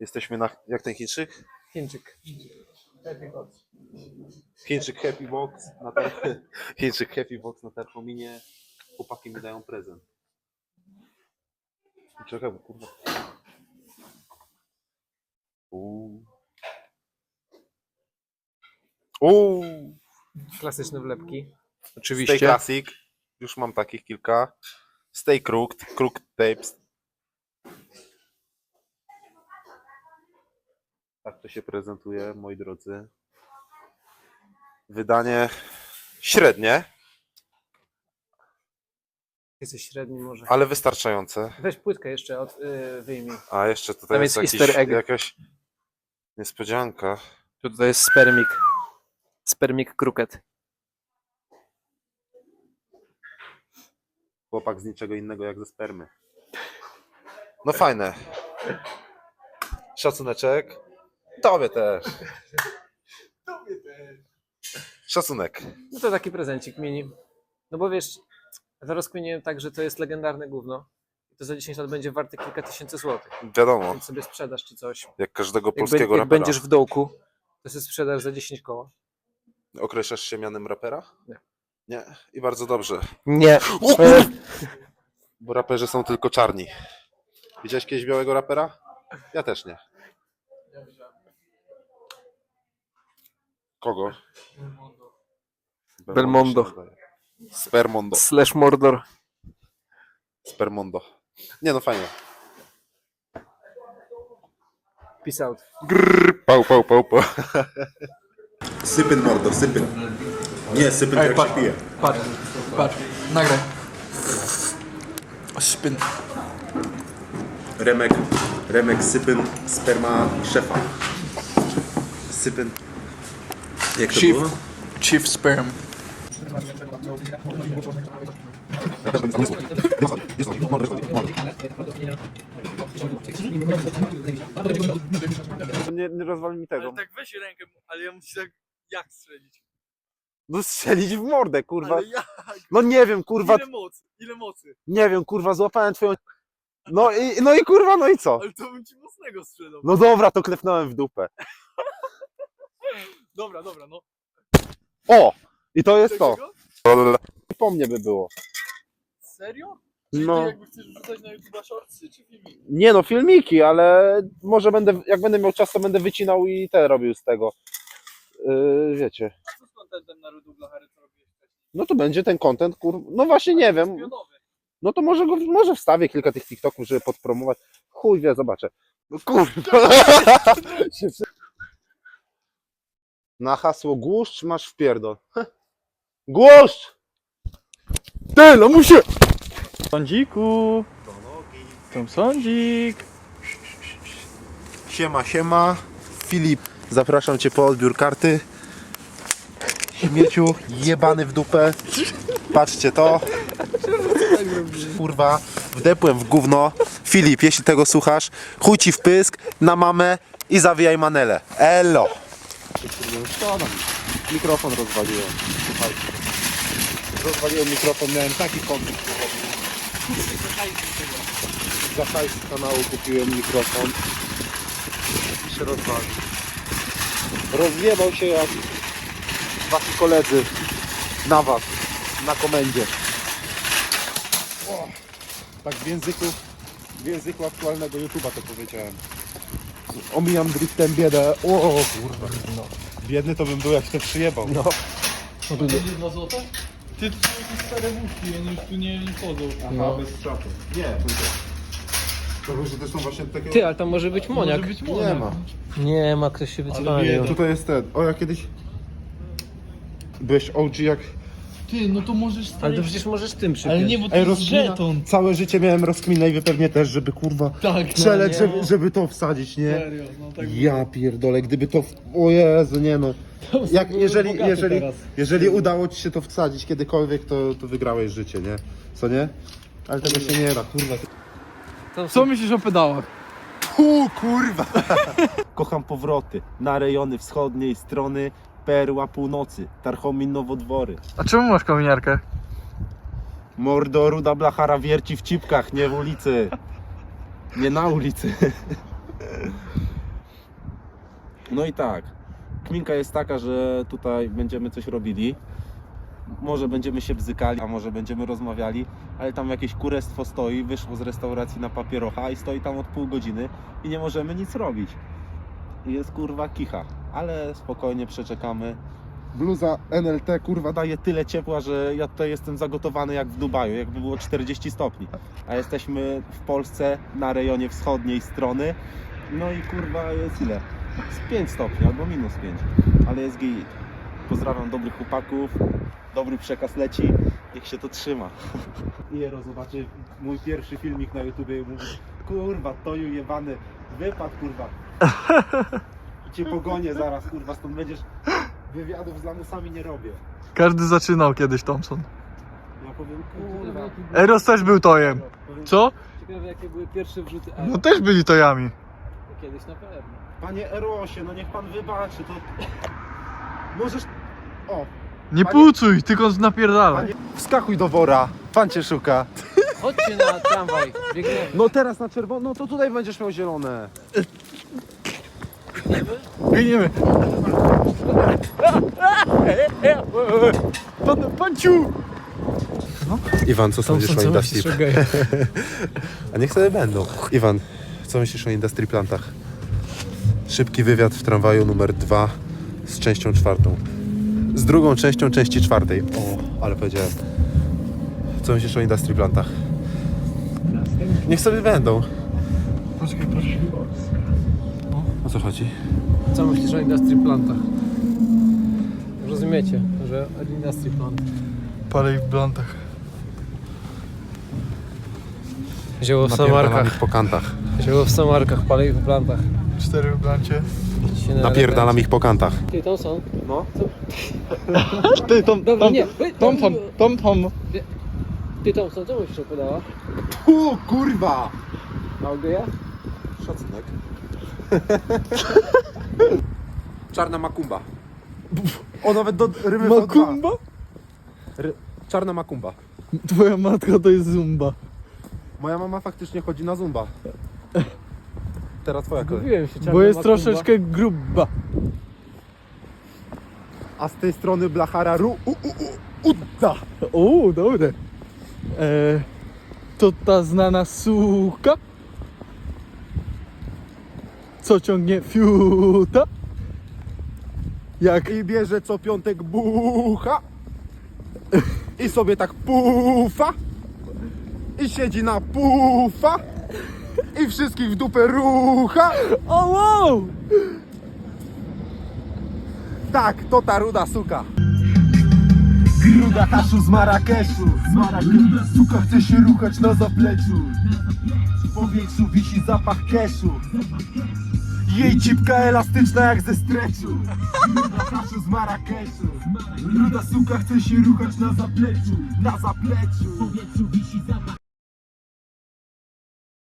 Jesteśmy na, jak ten Chińczyk? Chińczyk. Chińczyk Happy Box na ter... Chińczyk Happy Box na Terpominie. Chłopaki mi dają prezent. Czekaj, bo kurwa. Uuu. Uuu. Klasyczne wlepki. Stay Classic. Już mam takich kilka. Stay Crooked. Crooked Tapes. Tak to się prezentuje, moi drodzy. Wydanie średnie, Jesteś średni może. ale wystarczające. Weź płytkę jeszcze od, yy, wyjmij. A jeszcze tutaj Tam jest, jest jakiś, easter egg. jakaś niespodzianka. Tutaj jest spermik. Spermik kruket. Chłopak z niczego innego jak ze spermy. No fajne. Szacuneczek. Tobie też. Szacunek. No to taki prezencik mini. No bo wiesz, rozkminiłem tak, że to jest legendarne gówno. I to za 10 lat będzie warte kilka tysięcy złotych. Wiadomo, Więc sobie sprzedasz czy coś. jak każdego Jak, polskiego bę- jak rapera. będziesz w dołku, to sobie sprzedasz za 10 koła. Określasz się mianem rapera? Nie. Nie. I bardzo dobrze. Nie. Kur... Bo raperzy są tylko czarni. Widziałeś kiedyś białego rapera? Ja też nie. Kogo? Belmondo. się nadaje. Spermondo. Slash Mordor. Spermondo. Nie no fajnie. Peace out. Grrr, pał, pał, pał, pał. Sypyn mordo, sypyn. Nie, sypyn to jak się pije. Patrz, patrz, nagraj. Spin. Remek, Remek, sypyn, sperma szefa. Sypyn. Jak to Chief. było? Chief Sperm. Nie, nie rozwal mi tego. Ale tak weź rękę, ale ja muszę tak jak strzelić. No strzelić w mordę, kurwa. Ale jak? No nie wiem, kurwa. Ile mocy? Ile mocy? Nie wiem, kurwa, złapałem twoją... No i, no i kurwa, no i co? Ale to bym ci mocnego strzelał. No dobra, to klepnąłem w dupę. Dobra, dobra, no. O! I to jest to. Czego? Po mnie by było. Serio? Czyli No. ty jakby chcesz wrzucać na YouTube shortsy czy filmiki? Nie no, filmiki, ale może będę, jak będę miał czas, to będę wycinał i te robił z tego. Yy, wiecie. A co z kontentem na Rudu Blachary, co? No to będzie ten content, kur... No właśnie nie wiem. Pionowy. No to może go, może wstawię kilka tych TikToków, żeby podpromować. Chuj wie, zobaczę. No kurwa. Się przy- Na hasło głuszcz masz wpierdol. Głuszcz! Ty, lamusie! Sądziku! Tom sądzik! Siema, siema. Filip, zapraszam cię po odbiór karty. Śmieciu, jebany w dupę. Patrzcie to. Kurwa, wdepłem w gówno. Filip, jeśli tego słuchasz, chuj ci w pysk, na mamę i zawijaj manele. Elo. Mikrofon rozwaliłem. Słuchajcie. Rozwaliłem mikrofon, miałem taki konflikt. Za hajs kanału kupiłem mikrofon. I się rozwalił. Rozjebał się jak wasi koledzy na was, na komendzie. O, tak w języku, w języku aktualnego YouTube'a to powiedziałem. Omijam driftem biedę. O kurwa. No. Biedny to bym był, jak się przyjebał. No. Będzie 2 złote? Ty, to są jakieś stare wódki, one już tu nie, nie chodzą. Aha, bez szafy. Nie, to To że zresztą właśnie takie... Ty, ale tam może być moniak. Może być Nie moniak. ma. Nie ma, ktoś się wycofał. bieda. Tutaj jest ten. O, ja kiedyś... Byłeś OG jak... Ty, no to możesz Ale stary... to przecież możesz tym przypiąć. Ale nie, bo to Ej, jest rozkmina. żeton. Całe życie miałem rozkminę i wy pewnie też, żeby kurwa... Tak, no, nie, żeby, no. żeby to wsadzić, nie? Serio, no tak Ja pierdolę, gdyby to... w- O Jezu, nie no. Jak, jeżeli, bogaty jeżeli, teraz. jeżeli udało ci się to wsadzić kiedykolwiek, to, to wygrałeś życie, nie? Co nie? Ale tego się nie da, kurwa. Co myślisz o pedałach? Pu, kurwa! Kocham powroty na rejony wschodniej strony Perła Północy, Tarchomin Nowodwory. A czemu masz kominiarkę? Mordo, ruda blachara wierci w cipkach, nie w ulicy. Nie na ulicy. No i tak, kminka jest taka, że tutaj będziemy coś robili. Może będziemy się bzykali, a może będziemy rozmawiali, ale tam jakieś kurestwo stoi, wyszło z restauracji na papierocha i stoi tam od pół godziny i nie możemy nic robić. Jest kurwa kicha, ale spokojnie przeczekamy. Bluza NLT kurwa daje tyle ciepła, że ja tutaj jestem zagotowany jak w Dubaju, jakby było 40 stopni. A jesteśmy w Polsce na rejonie wschodniej strony. No i kurwa jest ile? Z 5 stopni albo minus 5, ale jest git. Pozdrawiam dobrych chłopaków, dobry przekaz leci, niech się to trzyma. Jero zobaczy mój pierwszy filmik na YouTubie i mówi kurwa, toju jebany, wypad kurwa. Cię pogonię zaraz kurwa, stąd będziesz wywiadów z lamusami nie robię. Każdy zaczynał kiedyś Thompson. Ja powiem kurwa. Eros też był tojem. Powiem, Co? Ciekawe jakie były pierwsze wrzuty No też byli tojami. Kiedyś na pewno. Panie Erosie, no niech pan wybaczy, to... Możesz... O, Nie Panie- pucuj, tylko napierdalaj. Panie- wskakuj do wora, pan cię szuka. Chodźcie na tramwaj, biegniemy. No teraz na czerwono, no to tutaj będziesz miał zielone. Biegniemy. Pan, panciu! Iwan, co sądzisz o industry? A niech sobie będą. Iwan, co myślisz o industry plantach? Szybki wywiad w tramwaju numer dwa z częścią czwartą. Z drugą częścią części czwartej. O, ale powiedziałem. Co myślisz o industry plantach? Niech sobie będą. Poczekaj, poczekaj. Co chodzi? Co myślisz o industry plantach? Rozumiecie, że industry plant. Palej w blantach. Zioło w Samarkach. po kantach. Zioło w Samarkach, palej w plantach. Cztery w blancie. Się na Napierdalam ich po kantach. Ty, są. No. Ty, Tom, Dobra, Tom, nie. Tom, Tom, Tom, Tom. Ty, Thompson, co myślisz o pedałach? O kurwa! Ja? Szacunek. Czarna makumba. O, nawet do rymy w O2. Makumba? Ry... Czarna makumba. Twoja matka to jest zumba. Moja mama faktycznie chodzi na zumba. Teraz twoja kolej. Mówiłem się, czarna Bo jest makumba. troszeczkę gruba. A z tej strony blachara ru... U, u, u, udda. O, dobre. E, to ta znana suka, co ciągnie fiuta. Jak I bierze co piątek bucha. I sobie tak pufa. I siedzi na pufa. I wszystkich w dupę rucha. O wow! Tak, to ta ruda suka. Ruda Taszu z Marrakeszu. Z Marrakeszu. Suka chce się ruchać na zapleczu. W powietrzu wisi zapach keszu. Jej cipka elastyczna jak ze streczu. Ruda Taszu z Marrakeszu. Ruda suka chce się ruchać na zapleczu. Na zapleczu. W powietrzu wisi zapach